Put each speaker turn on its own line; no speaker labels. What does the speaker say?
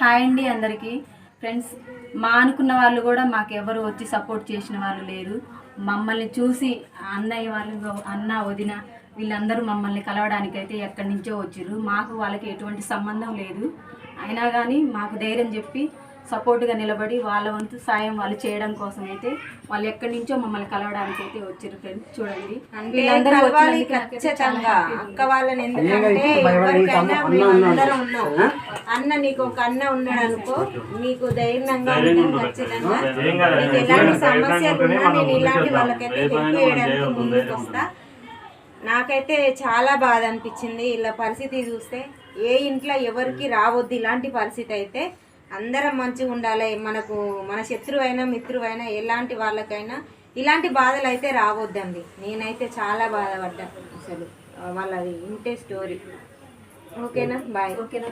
Hi అండి అందరికీ. Friends మా అనుకున్న వాళ్ళు కూడా మాకు ఎవరు వచ్చి సపోర్ట్ చేసిన వాళ్ళు లేరు. మమ్మల్ని చూసి అన్నయ్య వాళ్ళు అన్న వదిన వీళ్ళందరూ మమ్మల్ని కలవడానికైతే ఎక్కడి నుంచో వచ్చిర్రు. మాకు వాళ్ళకి ఎటువంటి సంబంధం లేదు. అయినా కానీ మాకు ధైర్యం చెప్పి సపోర్ట్గా నిలబడి వాళ్ళ వంతు సాయం వాళ్ళు చేయడం కోసం అయితే వాళ్ళు ఎక్కడి నుంచో మమ్మల్ని కలవడానికి అయితే వచ్చిర్రు ఫ్రెండ్స్. చూడండి.
అంటే అన్న నీకు ఒక అన్న ఉన్నాడు అనుకో నీకు ధైర్యంగా ఉంటాం ఖచ్చితంగా. నీకు ఎలాంటి సమస్యలు ఉన్నా నేను ఇలాంటి వాళ్ళకైతే హెల్ప్ చేయడానికి ముందుకు వస్తా. నాకైతే చాలా బాధ అనిపించింది. ఇలా పరిస్థితి చూస్తే ఏ ఇంట్లో ఎవరికి రావద్దు ఇలాంటి పరిస్థితి అయితే అందరం మంచిగా ఉండాలి. మనకు మన శత్రువైనా మిత్రువైనా ఎలాంటి వాళ్ళకైనా ఇలాంటి బాధలు అయితే రావద్దండి. నేనైతే చాలా బాధపడ్డా అసలు. వాళ్ళది ఇంటే స్టోరీ ఓకేనా? బాయ్
ఓకేనా?